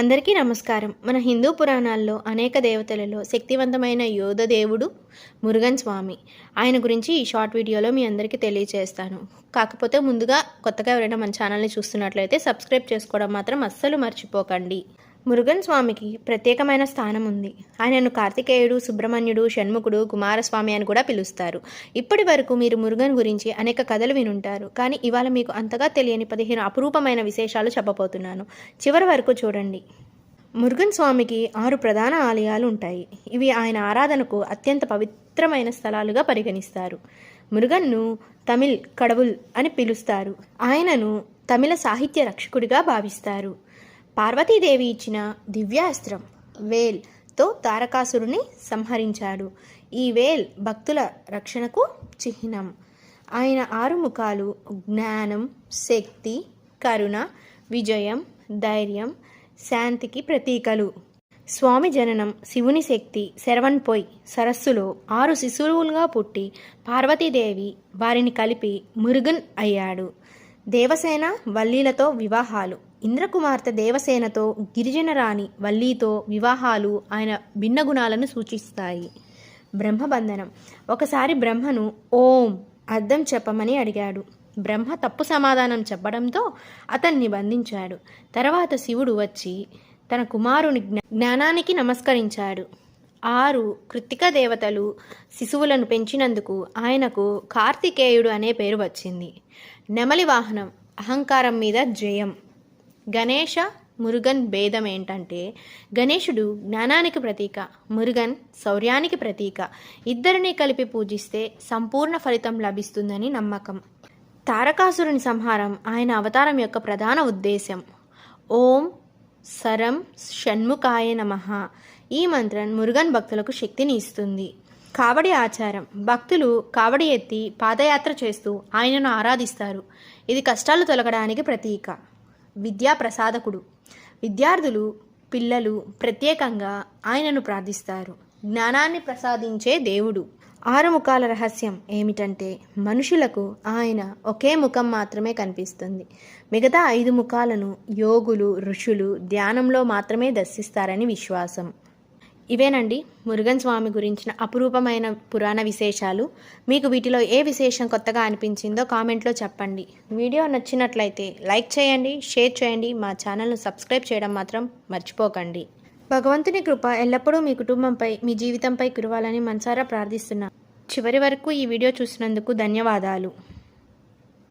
అందరికీ నమస్కారం. మన హిందూ పురాణాల్లో అనేక దేవతలలో శక్తివంతమైన యోధ దేవుడు మురుగన్ స్వామి. ఆయన గురించి ఈ షార్ట్ వీడియోలో మీ అందరికీ తెలియజేస్తాను కాకపోతే ముందుగా కొత్తగా ఎవరైనా మన ఛానల్ని చూస్తున్నట్లయితే సబ్స్క్రైబ్ చేసుకోవడం మాత్రం అస్సలు మర్చిపోకండి. మురుగన్ స్వామికి ప్రత్యేకమైన స్థానం ఉంది. ఆయనను కార్తికేయుడు సుబ్రహ్మణ్యుడు షణ్ముఖుడు కుమారస్వామి అని కూడా పిలుస్తారు. ఇప్పటి వరకు మీరు మురుగన్ గురించి అనేక కథలు వినుంటారు. కానీ ఇవాళ మీకు అంతగా తెలియని పదిహేను అపురూపమైన విశేషాలు చెప్పబోతున్నాను. చివరి వరకు చూడండి. మురుగన్ స్వామికి ఆరు ప్రధాన ఆలయాలు ఉంటాయి. ఇవి ఆయన ఆరాధనకు అత్యంత పవిత్రమైన స్థలాలుగా పరిగణిస్తారు. మురుగన్ను తమిళ్ కడవుల్ అని పిలుస్తారు. ఆయనను తమిళ సాహిత్య రక్షకుడిగా భావిస్తారు. పార్వతీదేవి ఇచ్చిన దివ్యాస్త్రం వేల్తో తారకాసురుని సంహరించాడు. ఈ వేల్ భక్తుల రక్షణకు చిహ్నం. ఆయన ఆరు ముఖాలు జ్ఞానం శక్తి కరుణ విజయం ధైర్యం శాంతికి ప్రతీకలు. స్వామి జననం శివుని శక్తి శరవణ్పొయ్ సరస్సులో ఆరు శిశువులుగా పుట్టి పార్వతీదేవి వారిని కలిపి మురుగన్ అయ్యాడు. దేవసేన వల్లీలతో వివాహాలు. ఇంద్రకుమార్తె దేవసేనతో గిరిజన రాణి వల్లీతో వివాహాలు ఆయన భిన్న గుణాలను సూచిస్తాయి. బ్రహ్మబంధనం. ఒకసారి బ్రహ్మను ఓం అర్థం చెప్పమని అడిగాడు. బ్రహ్మ తప్పు సమాధానం చెప్పడంతో అతన్ని బంధించాడు. తర్వాత శివుడు వచ్చి తన కుమారుని జ్ఞానానికి నమస్కరించాడు. ఆరు కృత్తిక దేవతలు శిశువులను పెంచినందుకు ఆయనకు కార్తికేయుడు అనే పేరు వచ్చింది. నెమలి వాహనం అహంకారం మీద జయం. గణేష మురుగన్ భేదం ఏంటంటే గణేశుడు జ్ఞానానికి ప్రతీక మురుగన్ శౌర్యానికి ప్రతీక. ఇద్దరిని కలిపి పూజిస్తే సంపూర్ణ ఫలితం లభిస్తుందని నమ్మకం. తారకాసురుని సంహారం ఆయన అవతారం యొక్క ప్రధాన ఉద్దేశం ఓం సరం షణ్ముఖాయ నమః. ఈ మంత్రం మురుగన్ భక్తులకు శక్తిని ఇస్తుంది. కావడి ఆచారం. భక్తులు కావడి ఎత్తి పాదయాత్ర చేస్తూ ఆయనను ఆరాధిస్తారు. ఇది కష్టాలు తొలగడానికి ప్రతీక. విద్యా ప్రసాదకుడు విద్యార్థులు పిల్లలు ప్రత్యేకంగా ఆయనను ప్రార్థిస్తారు. జ్ఞానాన్ని ప్రసాదించే దేవుడు. ఆరు ముఖాల రహస్యం ఏమిటంటే మనుషులకు ఆయన ఒకే ముఖం మాత్రమే కనిపిస్తుంది. మిగతా ఐదు ముఖాలను యోగులు ఋషులు ధ్యానంలో మాత్రమే దర్శిస్తారని విశ్వాసం. ఇవేనండి మురుగన్ స్వామి గురించిన అపురూపమైన పురాణ విశేషాలు. మీకు వీటిలో ఏ విశేషం కొత్తగా అనిపించిందో కామెంట్లో చెప్పండి. వీడియో నచ్చినట్లయితే లైక్ చేయండి షేర్ చేయండి మా ఛానల్ను సబ్స్క్రైబ్ చేయడం మాత్రం మర్చిపోకండి. భగవంతుని కృప ఎల్లప్పుడూ మీ కుటుంబంపై మీ జీవితంపై కురవాలని మనసారా ప్రార్థిస్తున్నా. చివరి వరకు ఈ వీడియో చూసినందుకు ధన్యవాదాలు.